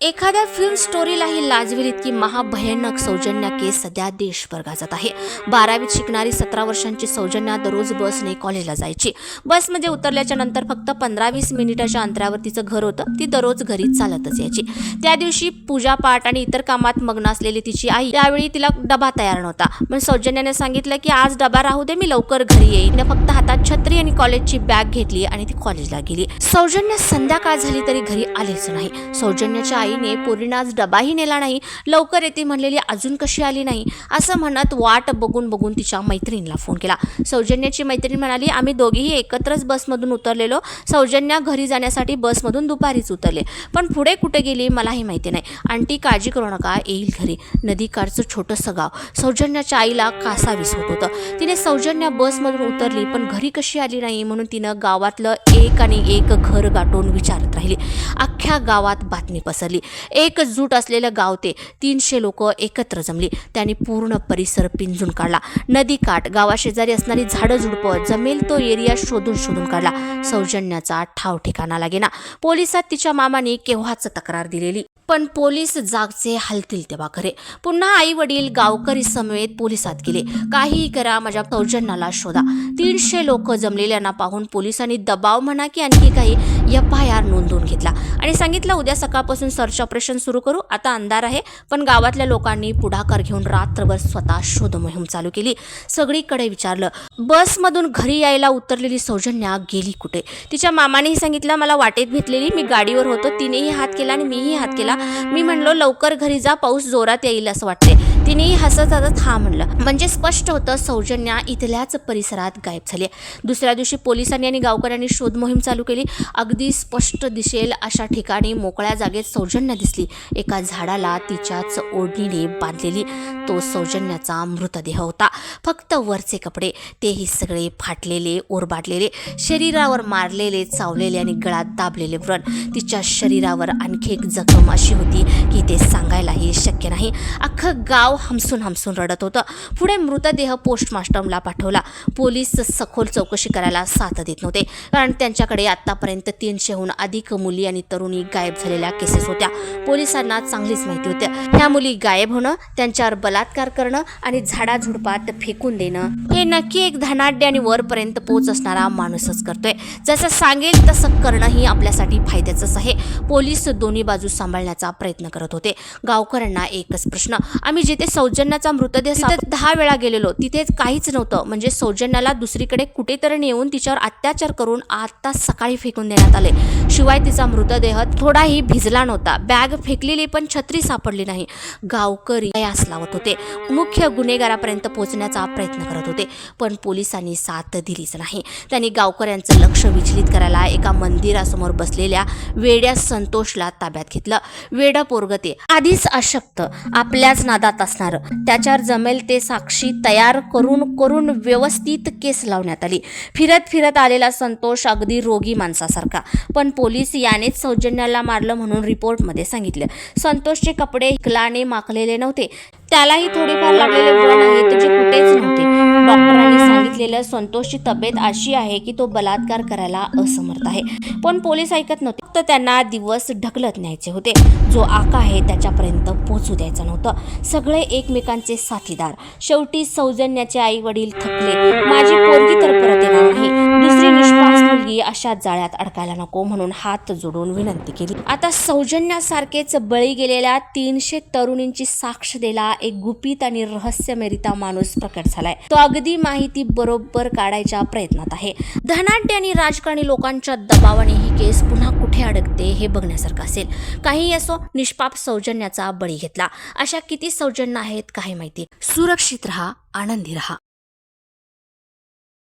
एखाद्या फिल्म स्टोरीलाही लाजवेल इतकी महाभयानक सौजन्या केस सध्या देशभर गाजत आहे. बारावीत शिकणारी सतरा वर्षांची सौजन्या दररोज बसने कॉलेजला जायची. बसमध्ये म्हणजे उतरल्याच्या नंतर फक्त पंधरा वीस मिनिटाच्या अंतरावर तिचं घर होतं. ती दररोज घरी चालतच यायची. त्या दिवशी पूजापाठ आणि इतर कामात मग्न असलेली तिची आई त्यावेळी तिला डबा तयार नव्हता. पण सौजन्याने सांगितलं की आज डबा राहू दे मी लवकर घरी येईन. फक्त हातात छत्री आणि कॉलेजची बॅग घेतली आणि ती कॉलेजला गेली. सौजन्य संध्याकाळ झाली तरी घरी आलीच नाही. सौजन्याच्या आईने पोरीनं आज डबाही नेला नाही लवकर येते म्हणलेली अजून कशी आली नाही? असं म्हणत वाट बघून बघून तिच्या मैत्रिणीला फोन केला. सौजन्याची मैत्रीण म्हणाली आम्ही दोघीही एकत्रच बसमधून उतरलेलो. सौजन्या घरी जाण्यासाठी बसमधून दुपारीच उतरले. पण पुढे कुठे गेली मलाही माहिती नाही. आंटी काळजी करू नका येईल घरी. नदीकाठचं छोटंसं गाव. सौजन्याच्या आईला कासावीस होत होतं. तिने सौजन्या बसमधून उतरली पण घरी कशी आली नाही म्हणून तिनं गावातलं एक आणि एक घर गाठून विचारत राहिली. अख्ख्या गावात बातमी पसरली. एकजूट असलेलं गाव ते तीनशे लोक एकत्र जमली. त्यांनी पूर्ण परिसर पिंजून काढला. नदीकाठ गावाशेजारी असणारी झाडं झुडपं जमेल तो एरिया शोधून शोधून काढला. सौजन्याचा ठाव ठिकाणा लागेना पोलिसात तिच्या मामाने केव्हाच तक्रार दिलेली. पण पोलीस जागचे हलतील तेव्हा खरे. पुन्हा आई वडील गावकरी समेत पोलिसात गेले. काहीही करा माझ्या सौजन्याला शोधा. तीनशे लोक जमलेल्यांना पाहून पोलिसांनी दबाव म्हणा की आणखी काही एफ आय आर नोंदवून घेतला. आणि सांगितलं उद्या सकाळपासून सर्च ऑपरेशन सुरू करू. आता अंधार आहे पण गावातल्या लोकांनी पुढाकार घेऊन रात्रभर स्वतः शोध मोहीम चालू केली. सगळीकडे विचारलं बसमधून घरी यायला उतरलेली सौजन्या गेली कुठे? तिच्या मामानेही सांगितलं मला वाटेत भेटलेली मी गाडीवर होतो. तिनेही हात केला आणि मीही हात केला. मी म्हणलो लवकर घरी जा पाऊस जोरात येईल असं वाटते तिनेही हसत हसत हा म्हणलं. म्हणजे स्पष्ट होतं सौजन्या इथल्याच परिसरात गायब झाली दुसऱ्या दिवशी पोलिसांनी आणि गावकऱ्यांनी शोध मोहीम चालू केली. अगदी स्पष्ट दिसेल अशा ठिकाणी मोकळ्या जागेत सौजन्य दिसली. एका झाडाला तिच्याच ओढणीने बांधलेली. तो सौजन्याचा मृतदेह होता. फक्त वरचे कपडे. तेही सगळे फाटलेले ओरबाटलेले शरीरावर मारलेले चावलेले आणि गळात दाबलेले व्रण. तिच्या शरीरावर आणखी एक जखम अशी होती की ते सांगायलाही शक्य नाही. अख्खं गाव हमसून हमसून रडत होतं. पुढे मृतदेह पोस्टमार्टमला पाठवला. पोलीस सखोल चौकशी करायला साथ देत नव्हते. कारण त्यांच्याकडे आतापर्यंत तीनशेहून अधिक मुली आणि तरुणी गायब झालेल्या केसेस होत्या. पोलिसांना चांगलीच माहिती होत्या ह्या मुली गायब होणं त्यांच्यावर बलात्कार करणं आणि झाडाझुडपात फेकून देणं हे नक्की एक धनाढ्य आणि वरपर्यंत पोच असणारा माणूसच करतोय. जसं सांगेल तसं करणंही आपल्यासाठी फायद्याचंच आहे. पोलीस दोन्ही बाजू सांभाळण्याचा प्रयत्न करत होते. गावकऱ्यांना एकच प्रश्न. आम्ही जिथे सौजन्याचा मृतदेह दहा वेळा गेलेलो तिथे काहीच नव्हतं. म्हणजे सौजन्याला दुसरीकडे कुठेतरी नेऊन तिच्यावर अत्याचार करून आता सकाळी फेकून देण्यात आले. शिवाय तिचा मृतदेह थोडाही भिजला नव्हता. बॅग फेकलेली पण छत्री सापडली नाही. गावकरी यास लावत होते. मुख्य गुन्हेगारापर्यंत पोहोचण्याचा प्रयत्न करत होते. पण पोलिसांनी साथ दिलीच नाही. त्यांनी गावकऱ्यांचं लक्ष विचलित करायला एका मंदिरासमोर बसलेल्या वेड्या संतोषला ताब्यात घेतलं. वेड पोरगते आधीच अशक्त आपल्याच नादात असणार. त्याच्यावर जमेल ते साक्षी तयार करून करून व्यवस्थित केस लावण्यात आली. फिरत फिरत आलेला संतोष अगदी रोगी माणसासारखा. पण पोलीस यानेच सौजन्याला मारलं म्हणून रिपोर्टमध्ये सांगितलं. संतोषचे कपडे हिकलाने माखलेले नव्हते. त्यालाही थोडीफार लागलेले व्रण आहेत जे कुठेच नव्हते. डॉक्टरांनी संतोषची तब्येत अशी आहे की तो बलात्कार करायला असमर्थ आहे. पण पोलीस ऐकत नव्हते. फक्त त्यांना दिवस ढकलत न्यायचे होते. जो आका आहे त्याच्यापर्यंत पोहोचू द्यायचं नव्हतं. सगळे एकमेकांचे साथीदार. शेवटी सौजन्याचे आई वडील थकले. माझी पोरगी तर परत येणार नाही. मुलगी अशा जाळ्यात अडकायला नको म्हणून हात जोडून विनंती केली. आता सौजन्यासारखेच बळी गेलेल्या तीनशे तरुणींची साक्ष दिला एक गुपित आणि रहस्यमेरिता माणूस प्रकट झालाय. तो अगदी माहिती बरोबर काढायच्या प्रयत्नात आहे. धनाढ्य आणि राजकारणी लोकांच्या दबावाने ही केस पुन्हा कुठे अडकते हे बघण्यासारखं असेल. काही असो निष्पाप सौजन्याचा बळी घेतला. अशा किती सौजन्य आहेत काही माहिती. सुरक्षित राहा आनंदी राहा.